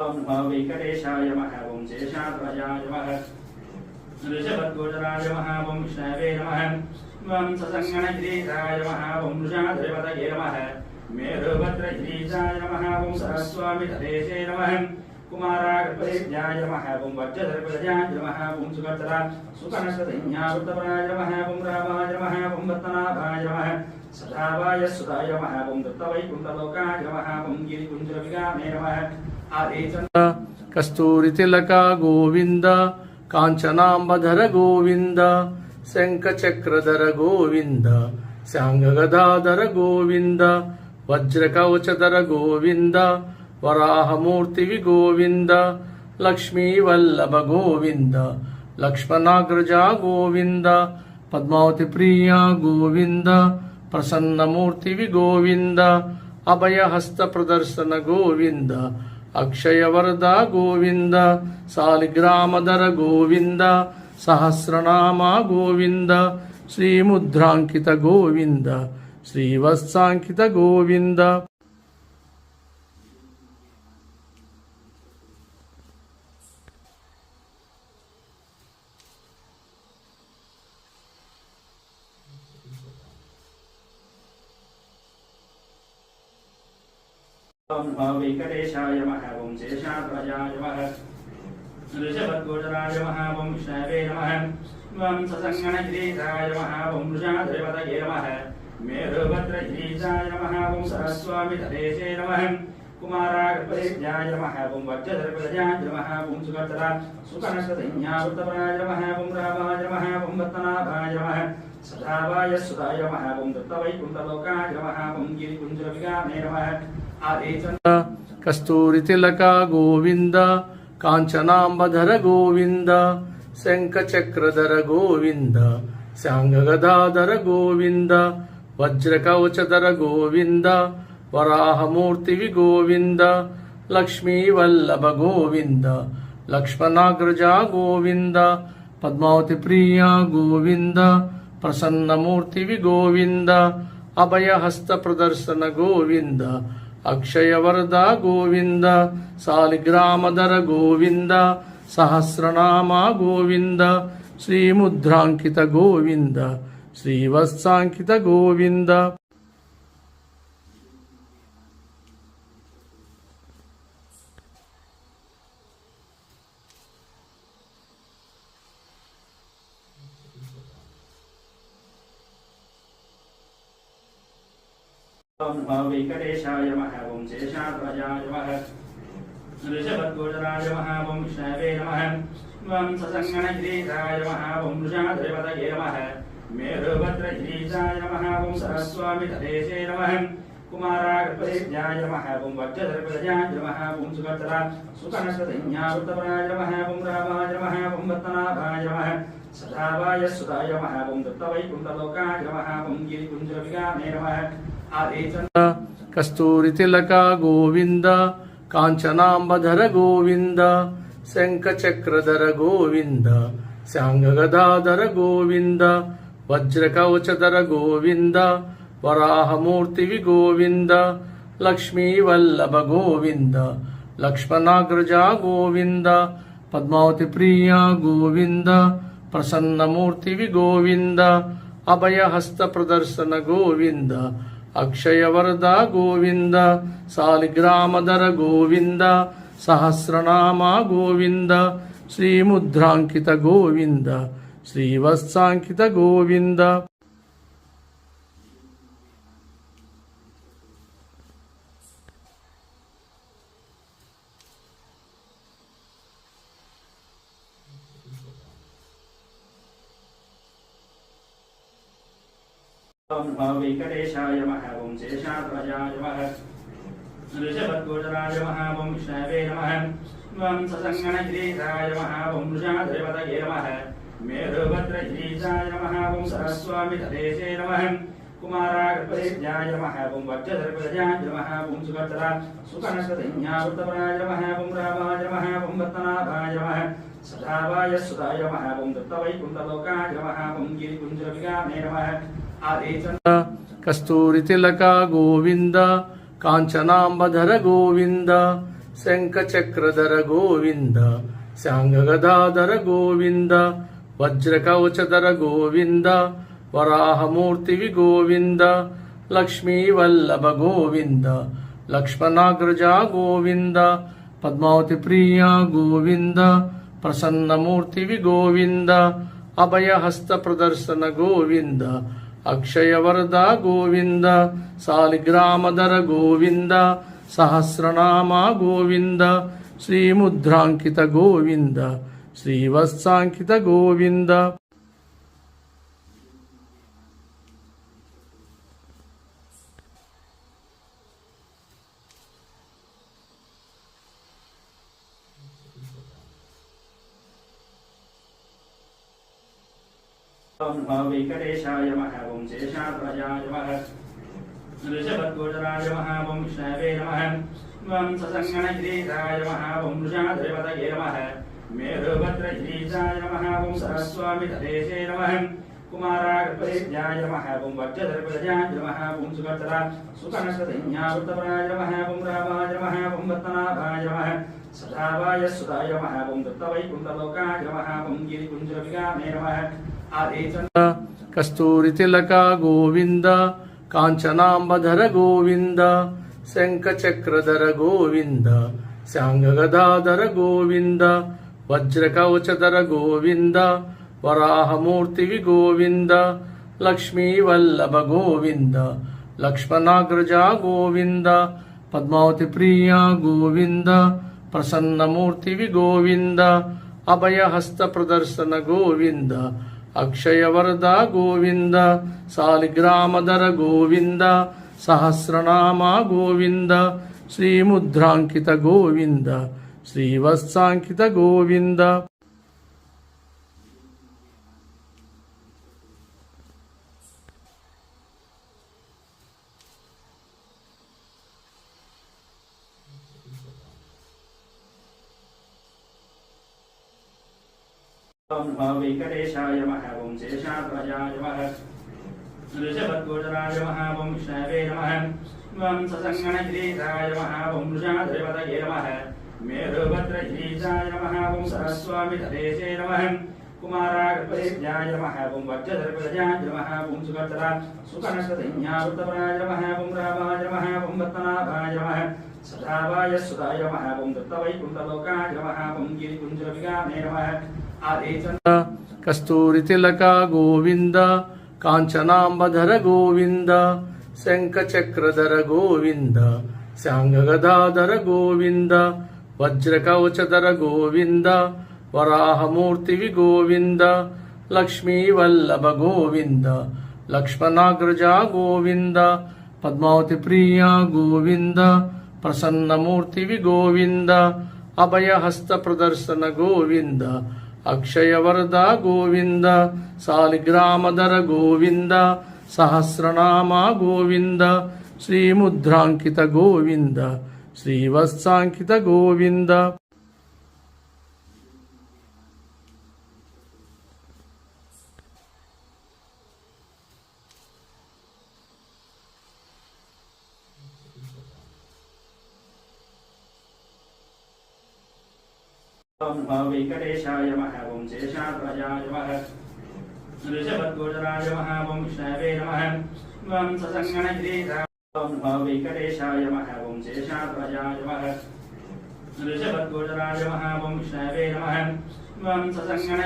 नमः वेङ्कटेशाय नमः ॐ शेषाद्वजाय नमः ऋषभद्गोचराय नमः ॐ विष्णवे नमः ॐ ससङ्गणगिरीशाय नमः ॐ वृषाद्रिपतये नमः मेरुभद्रगिरीशाय नमः ॐ सरस्वामितदेशे नमः कुमारागर्भेभ्याय नमः ॐ वज्रधर्पदजाय नमः ॐ सुभद्रा सुकनसदैन्यावृतपराय नमः ॐ रामाय नमः ॐ पद्मनाभाय नमः సదావాయ సుధాయ మహాభం దత్తవైకుంఠలోకాయ మహాభం గిరికుంజరవిగామే నమ హరే ఆదేచంద కస్తూరి తిలక గోవింద కాంచనాంబధర గోవింద శంఖ చక్రధర గోవింద శాంగగదాధర గోవింద వజ్ర కవచధర గోవింద వరాహమూర్తివి గోవింద లక్ష్మీవల్లభ గోవింద లక్ష్మణాగ్రజా గోవింద పద్మావతి ప్రియా గోవింద ప్రసన్నమూర్తివి గోవింద అభయహస్త ప్రదర్శన గోవింద అక్షయవరద గోవింద సాలిగ్రామధర గోవింద సహస్రనామ గోవింద శ్రీముద్రాంకిత గోవింద శ్రీవత్సాంకిత గోవింద. वेङ्कटेशाय नमः ॐ शेषाद्वजाय नमः ऋषभद्गोचराय नमः ॐ विष्णवे नमः ॐ ससङ्गणगिरीशाय नमः ॐ वृषाद्रिपतये नमः मेरुभद्रगिरीशाय नमः ॐ सरस्वामितदेशे नमः कुमारागर्भेभ्याय नमः ॐ वज्रधर्पदजाय नमः ॐ सुभद्रा सुकनसदैन्यावृतपराय नमः ॐ रामाय नमः ॐ पद्मनाभाय नमः सदावाय सुधाय नमः ಕಸ್ತೂರಿ ತಿಲಕ, ಗೋವಿಂದ, ಕಾಂಚನಾಂಬಧರ ಗೋವಿಂದ, ಶಂಖಚಕ್ರಧರ ಗೋವಿಂದ, ಶಾಂಗಗದಾಧರ ಗೋವಿಂದ ವಜ್ರ ಕವಚಧರ ಗೋವಿಂದ ವರಾಹ ಮೂರ್ತಿವಿ ಗೋವಿಂದ ಲಕ್ಷ್ಮೀ ವಲ್ಲಭ ಗೋವಿಂದ, ಲಕ್ಷ್ಮಣಾಗ್ರಜ ಗೋವಿಂದ, ಪದ್ಮಾವತಿ ಪ್ರಿಯ ಗೋವಿಂದ ಪ್ರಸನ್ನ ಮೂರ್ತಿವಿ ಗೋವಿಂದ ಅಭಯ ಹಸ್ತ ಪ್ರದರ್ಶನ ಗೋವಿಂದ అక్షయవరద గోవింద సాలిగ్రామధర గోవింద సహస్రనామ గోవింద శ్రీముద్రాంకిత గోవింద శ్రీవత్సాంకిత గోవింద. वेङ्कटेशाय नमः ॐ शेषाद्वजाय नमः ऋषभद्गोचराय नमः ॐ विष्णवे नमः ॐ ससङ्गणगिरीशाय नमः ॐ वृषाद्रिपतये नमः मेरुभद्रगिरीशाय नमः ॐ सरस्वामितदेशे नमः कुमारागर्भेभ्याय नमः ॐ वज्रधर्पदजाय नमः ॐ सुभद्रा सुकनसदैन्यावृतपराय नमः ॐ रामाय नमः ॐ पद्मनाभाय नमः सदावाय सुधाय नमः ॐ दत्तवैकुण्ठलोकाय नमः ॐ गिरिकुञ्जरविगामे नमः आदेशन् కస్తూరి తిలక గోవింద కాంచనాంబధర గోవింద శంఖ చక్రధర గోవింద శాంగగదాధర గోవింద వజ్ర కవచధర గోవింద వరాహమూర్తివి గోవింద లక్ష్మీవల్లభ గోవింద లక్ష్మణాగ్రజ గోవింద పద్మావతి ప్రియ గోవింద ప్రసన్నమూర్తివి గోవింద అభయహస్త ప్రదర్శన గోవింద అక్షయవరద గోవింద సాలిగ్రామధర గోవింద సహస్రనామ గోవింద శ్రీముద్రాంకిత గోవింద శ్రీవత్సాంకిత గోవింద. वेङ्कटेशाय नमः ॐ शेषाद्वजाय नमः ऋषभद्गोचराय नमः ॐ विष्णवे नमः ॐ ससङ्गणगिरीशाय नमः ॐ वृषाद्रिपतये नमः मेरुभद्रगिरीशाय नमः ॐ सरस्वामितदेशे नमः కుమారాగర్భదేవ్యాయ నమః ఓం వజ్రసర్పదజాయ నమః ఓం సుభద్ర సుకనసదన్యావృతపరాయ నమః ఓం రామాయ నమః గోవింద కాంచనాంబధర గోవింద గోవింద శాంగగదాధర గోవింద వజ్రకవచధర గోవింద వరాహమూర్తివి గోవింద లక్ష్మీవల్లభ గోవింద లక్ష్మణాగ్రజ గోవింద పద్మావతి ప్రియ గోవింద ప్రసన్నమూర్తివి గోవింద అభయహస్త ప్రదర్శన గోవింద అక్షయవరద గోవింద సాలిగ్రామధర గోవింద సహస్రనామ గోవింద శ్రీముద్రాంకిత గోవింద శ్రీవత్సాంకిత గోవింద ఓం నమో వెంకటేశాయ నమః ఓం శేషాద్వయాయ నమః ఋషభద్గోచరాయ నమః ఓం విష్ణవే నమః ఓం ససంగణగిరీశాయ నమః ఓం వృషాద్రిపతయే నమః మేరుభద్రగిరీశాయ నమః ఓం సరస్వామి తదేశే నమః కుమారాగర్భేద్యాయ నమః ఓం వజ్రధర్పదయాయ నమః ఓం సుకర్తర సుకనష్టధన్యావృతపరాయ నమః ఓం రామాయ నమః ఓం వత్తనాభాయ నమః సదావాయ సుదాయ నమః ఓం దత్తవైకుంఠలోకాయ నమః ఓం గిరికుంజరవిగామే నమః ఆదేశం కస్తూరి తిలక గోవింద కాంచనాంబధర గోవింద శంఖచక్రధర గోవింద శాంగగదాధర గోవింద వజ్రకవచధర గోవింద వరాహమూర్తివి గోవింద లక్ష్మీవల్లభ గోవింద లక్ష్మణాగ్రజ గోవింద పద్మావతి ప్రియ గోవింద గోవింద అక్షయవరద గోవింద సాలిగ్రామధర గోవింద సహస్రనామ గోవింద శ్రీముద్రాంకిత గోవింద శ్రీవత్సాంకిత గోవింద. వెంకటేశాయ నమః ఓం శేషాద్వయాయ నమః ఋషభద్గోచరాయ నమః ఓం విష్ణవే నమ ఓం ససంగణగిరీశాయ నమః ఓం వృషాద్రిపతయే నమః మేరుభద్రగిరీశాయ నమః ఓం సరస్వామి తదేశే నమః కుమారాగర్భేద్యాయ నమః ఓం వజ్రధర్పదయాయ నమః ఓం సుకర్తర సుకనష్టధన్యావృతపరాయ నమః ఓం రామాయ నమః ఓం వత్తనాభాయ నమ సదావాయ సుదాయ నమః ఓం దత్తవైకుంఠలోకాయ నమః ఓం గిరికుంజరవిగామే నమ కస్తూరి తిలక గోవింద కాంచనాంబధర గోవింద శంఖ చక్రధర గోవింద శాంగగదాధర గోవింద వజ్రకవచధర గోవింద వరాహమూర్తివి గోవింద లక్ష్మీవల్లభ గోవింద లక్ష్మణాగ్రజ గోవింద పద్మావతి ప్రియ గోవింద ప్రసన్నమూర్తివి గోవింద అభయహస్త ప్రదర్శన గోవింద అక్షయవరద గోవింద సాలిగ్రామధర గోవింద సహస్రనామ గోవింద శ్రీముద్రాంకిత గోవింద శ్రీవత్సాంకిత గోవింద. వెంకటేశాయ నమః ఓం శేషాద్వయాయ నమః ఋషభద్గోచరాయ నమః ఓం విష్ణవే నమ ఓం ససంగణగిరీశాయ వెంకటేశాయ నమః ఓం శేషాద్వయాయ నమః ఋషభద్గోచరాయ నమః ఓం విష్ణవే నమః ఓం ససంగణ